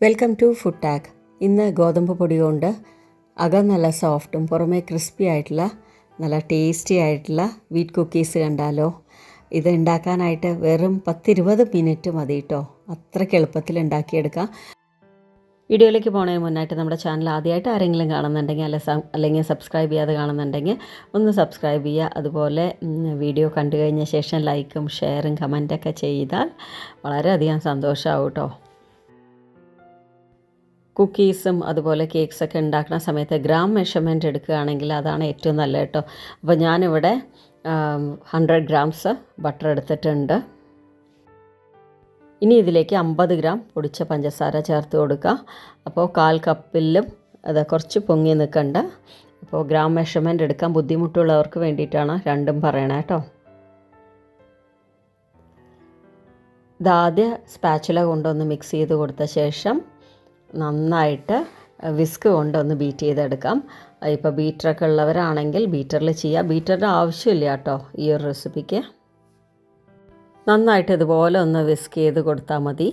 Welcome to food tag ഇന്ന് ഗോതമ്പ് പൊടി കൊണ്ട് അകം നല്ല സോഫ്റ്റും പുറമേ ക്രിസ്പി ആയിട്ടുള്ള നല്ല ടേസ്റ്റി ആയിട്ടുള്ള വീറ്റ് കുക്കീസ് കണ്ടാലോ? ഇത് ഉണ്ടാക്കാനായിട്ട് വെറും പത്തിരുപത് മിനിറ്റ് മതി കേട്ടോ അത്രയ്ക്ക് എളുപ്പത്തിൽ ഉണ്ടാക്കിയെടുക്കാം. വീഡിയോയിലേക്ക് പോകുന്നതിന് മുന്നായിട്ട് നമ്മുടെ ചാനൽ ആദ്യമായിട്ട് ആരെങ്കിലും കാണുന്നുണ്ടെങ്കിൽ അല്ല അല്ലെങ്കിൽ സബ്സ്ക്രൈബ് ചെയ്യാതെ കാണുന്നുണ്ടെങ്കിൽ ഒന്ന് സബ്സ്ക്രൈബ് ചെയ്യുക. അതുപോലെ വീഡിയോ കണ്ടു കഴിഞ്ഞ ശേഷം ലൈക്കും ഷെയറും കമന്റൊക്കെ ചെയ്താൽ വളരെയധികം സന്തോഷമാവും കേട്ടോ കുക്കീസും അതുപോലെ കേക്ക്സൊക്കെ ഉണ്ടാക്കുന്ന സമയത്ത് ഗ്രാം മെഷർമെന്റ് എടുക്കുകയാണെങ്കിൽ അതാണ് ഏറ്റവും നല്ല കേട്ടോ. അപ്പോൾ ഞാനിവിടെ ഹൺഡ്രഡ് ഗ്രാംസ് ബട്ടർ എടുത്തിട്ടുണ്ട്. ഇനി ഇതിലേക്ക് അമ്പത് ഗ്രാം പൊടിച്ച പഞ്ചസാര ചേർത്ത് കൊടുക്കുക. അപ്പോൾ കാൽ കപ്പിലും അത് കുറച്ച് പൊങ്ങി നിൽക്കണ്ട. അപ്പോൾ ഗ്രാം മെഷർമെന്റ് എടുക്കാൻ ബുദ്ധിമുട്ടുള്ളവർക്ക് വേണ്ടിയിട്ടാണ് രണ്ടും പറയണേ കേട്ടോ. ഇതാദ്യ സ്പാച്ചുല കൊണ്ടൊന്ന് മിക്സ് ചെയ്ത് കൊടുത്ത ശേഷം നന്നായിട്ട് വിസ്ക് കൊണ്ടൊന്ന് ബീറ്റ് ചെയ്തെടുക്കാം. ഇപ്പോൾ ബീറ്ററൊക്കെ ഉള്ളവരാണെങ്കിൽ ബീറ്ററിൽ ചെയ്യുക ബീറ്ററിന്റെ ആവശ്യമില്ല കേട്ടോ ഈ ഒരു റെസിപ്പിക്ക്. നന്നായിട്ട് ഇതുപോലെ ഒന്ന് വിസ്ക് ചെയ്ത് കൊടുത്താൽ മതി.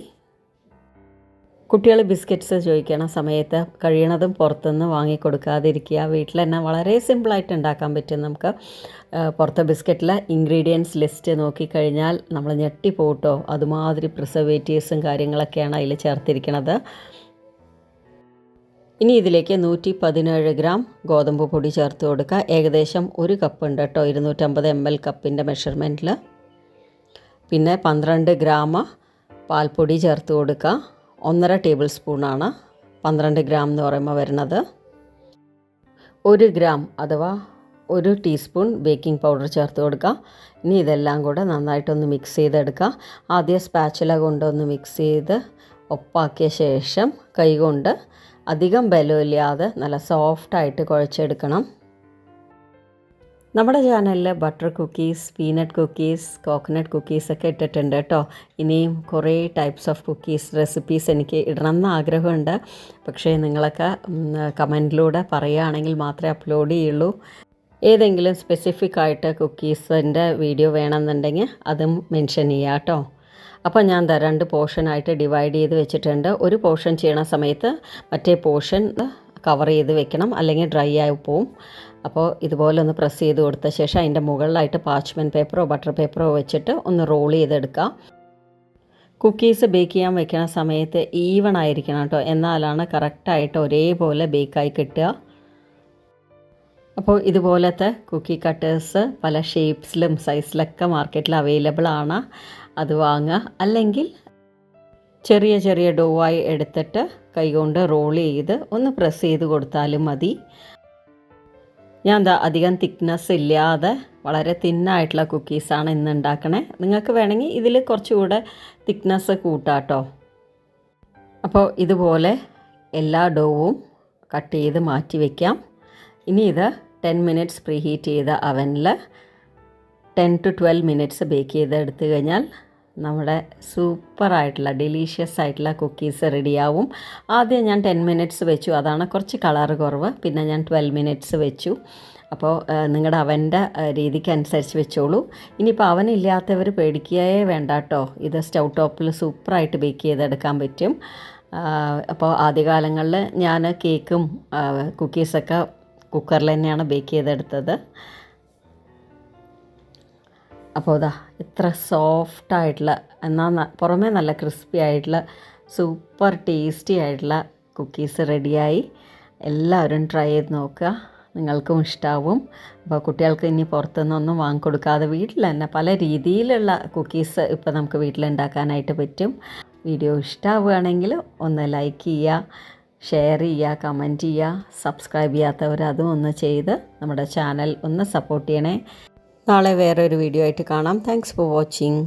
കുട്ടികൾ ബിസ്ക്കറ്റ്സ് ചോദിക്കണ സമയത്ത് കഴിയണതും പുറത്തുനിന്ന് വാങ്ങിക്കൊടുക്കാതിരിക്കുക. വീട്ടിൽ തന്നെ വളരെ സിമ്പിളായിട്ട് ഉണ്ടാക്കാൻ പറ്റും നമുക്ക്. പുറത്തെ ബിസ്ക്കറ്റിലെ ഇൻഗ്രീഡിയൻസ് ലിസ്റ്റ് നോക്കിക്കഴിഞ്ഞാൽ നമ്മൾ ഞെട്ടിപ്പോട്ടോ. അതുമാതിരി പ്രിസർവേറ്റീവ്സും കാര്യങ്ങളൊക്കെയാണ് അതിൽ ചേർത്തിരിക്കുന്നത് ഇനി ഇതിലേക്ക് നൂറ്റി പതിനേഴ് ഗ്രാം ഗോതമ്പ് പൊടി ചേർത്ത് കൊടുക്കുക. ഏകദേശം ഒരു കപ്പ് ഉണ്ട് കേട്ടോ. ഇരുന്നൂറ്റമ്പത് എം എൽ കപ്പിന്റെ മെഷർമെന്റിൽ പിന്നെ പന്ത്രണ്ട് ഗ്രാം പാൽപ്പൊടി ചേർത്ത് കൊടുക്കുക. ഒന്നര ടേബിൾ സ്പൂണാണ് പന്ത്രണ്ട് ഗ്രാം എന്ന് പറയുമ്പോൾ വരുന്നത്. ഒരു ഗ്രാം അഥവാ ഒരു ടീസ്പൂൺ ബേക്കിംഗ് പൗഡർ ചേർത്ത് കൊടുക്കുക. ഇനി ഇതെല്ലാം കൂടെ നന്നായിട്ടൊന്ന് മിക്സ് ചെയ്തെടുക്കുക. ആദ്യം സ്പാച്ചില കൊണ്ടൊന്ന് മിക്സ് ചെയ്ത് ഒപ്പാക്കിയ ശേഷം കൈകൊണ്ട് അധികം ബലമില്ലാതെ നല്ല സോഫ്റ്റായിട്ട് കുഴച്ചെടുക്കണം. നമ്മുടെ ചാനലിൽ butter cookies peanut cookies coconut cookies ഒക്കെ ഇട്ടിട്ടുണ്ട് കേട്ടോ ഇനിയും കുറേ ടൈപ്സ് ഓഫ് കുക്കീസ് റെസിപ്പീസ് എനിക്ക് ഇടണം എന്ന് ആഗ്രഹമുണ്ട്. പക്ഷേ നിങ്ങളൊക്കെ കമന്റിലൂടെ പറയുകയാണെങ്കിൽ മാത്രമേ അപ്ലോഡ് ചെയ്യുള്ളൂ. ഏതെങ്കിലും സ്പെസിഫിക് ആയിട്ട് കുക്കീസിന്റെ വീഡിയോ വേണമെന്നുണ്ടെങ്കിൽ അതും മെൻഷൻ ചെയ്യാം കേട്ടോ അപ്പോൾ ഞാൻ എന്താ രണ്ട് പോർഷനായിട്ട് ഡിവൈഡ് ചെയ്ത് വെച്ചിട്ടുണ്ട്. ഒരു പോർഷൻ ചെയ്യണ സമയത്ത് മറ്റേ പോർഷൻ കവർ ചെയ്ത് വെക്കണം. അല്ലെങ്കിൽ ഡ്രൈ ആയി പോവും. അപ്പോൾ ഇതുപോലെ ഒന്ന് പ്രസ് ചെയ്ത് കൊടുത്ത ശേഷം അതിന്റെ മുകളിലായിട്ട് പാച്ച്മെന്റ് പേപ്പറോ ബട്ടർ പേപ്പറോ വെച്ചിട്ട് ഒന്ന് റോൾ ചെയ്തെടുക്കാം. കുക്കീസ് ബേക്ക് ചെയ്യാൻ വെക്കുന്ന സമയത്ത് ഈവൺ ആയിരിക്കണം കേട്ടോ. എന്നാലാണ് കറക്റ്റായിട്ട് ഒരേപോലെ ബേക്കായി കിട്ടുക. അപ്പോൾ ഇതുപോലത്തെ കുക്കി കട്ടേഴ്സ് പല ഷേപ്സിലും സൈസിലൊക്കെ മാർക്കറ്റിൽ അവൈലബിൾ ആണ്. അത് വാങ്ങുക. അല്ലെങ്കിൽ ചെറിയ ചെറിയ ഡോവായി എടുത്തിട്ട് കൈകൊണ്ട് റോൾ ചെയ്ത് ഒന്ന് പ്രസ് ചെയ്ത് കൊടുത്താലും മതി. ഞാൻ എന്താ അധികം തിക്നെസ് ഇല്ലാതെ വളരെ തിന്നായിട്ടുള്ള കുക്കീസാണ് ഇന്ന് ഉണ്ടാക്കണേ. നിങ്ങൾക്ക് വേണമെങ്കിൽ ഇതിൽ കുറച്ചുകൂടെ തിക്നെസ് കൂട്ടാട്ടോ. അപ്പോൾ ഇതുപോലെ എല്ലാ ഡോവും കട്ട് ചെയ്ത് മാറ്റി വയ്ക്കാം ഇനി ഇത് ടെൻ മിനിറ്റ്സ് പ്രീ ഹീറ്റ് ചെയ്ത അവനിൽ ten to twelve minutes bake ചെയ്ത് എടുത്തു കഴിഞ്ഞാൽ നമ്മുടെ സൂപ്പറായിട്ടുള്ള ഡെലീഷ്യസ് ആയിട്ടുള്ള കുക്കീസ് റെഡിയാവും ആദ്യം ഞാൻ ടെൻ മിനിറ്റ്സ് വെച്ചു. അതാണ് കുറച്ച് കളർ കുറവ്. പിന്നെ ഞാൻ ട്വൽവ് മിനിറ്റ്സ് വെച്ചു. അപ്പോൾ നിങ്ങളുടെ അവന്റെ രീതിക്കനുസരിച്ച് വെച്ചോളൂ. ഇനിയിപ്പോൾ അവനില്ലാത്തവർ പേടിക്കുകയേ വേണ്ട കേട്ടോ. ഇത് സ്റ്റൗ ടോപ്പിൽ സൂപ്പറായിട്ട് ബേക്ക് ചെയ്തെടുക്കാൻ പറ്റും. അപ്പോൾ ആദ്യകാലങ്ങളിൽ ഞാൻ കേക്കും കുക്കീസൊക്കെ കുക്കറിൽ തന്നെയാണ് ബേക്ക് ചെയ്തെടുത്തത്. അപ്പോൾ ഇതാ ഇത്ര സോഫ്റ്റായിട്ടുള്ള എന്നാൽ പുറമേ നല്ല ക്രിസ്പി ആയിട്ടുള്ള സൂപ്പർ ടേസ്റ്റി ആയിട്ടുള്ള കുക്കീസ് റെഡിയായി എല്ലാവരും ട്രൈ ചെയ്ത് നോക്കുക. നിങ്ങൾക്കും ഇഷ്ടാവും. അപ്പോൾ കുട്ടികൾക്ക് ഇനി പുറത്തുനിന്നൊന്നും വാങ്ങിക്കൊടുക്കാതെ വീട്ടിൽ തന്നെ പല രീതിയിലുള്ള കുക്കീസ് ഇപ്പോൾ നമുക്ക് വീട്ടിലുണ്ടാക്കാനായിട്ട് പറ്റും. വീഡിയോ ഇഷ്ടമാവുകയാണെങ്കിൽ ഒന്ന് ലൈക്ക് ചെയ്യുക. ഷെയർ ചെയ്യുക കമന്റ് ചെയ്യുക സബ്സ്ക്രൈബ് ചെയ്യാത്തവർ അതും ഒന്ന് ചെയ്ത് നമ്മുടെ ചാനൽ ഒന്ന് സപ്പോർട്ട് ചെയ്യണേ. നാളെ വേറൊരു വീഡിയോ ആയിട്ട് കാണാം. Thanks for watching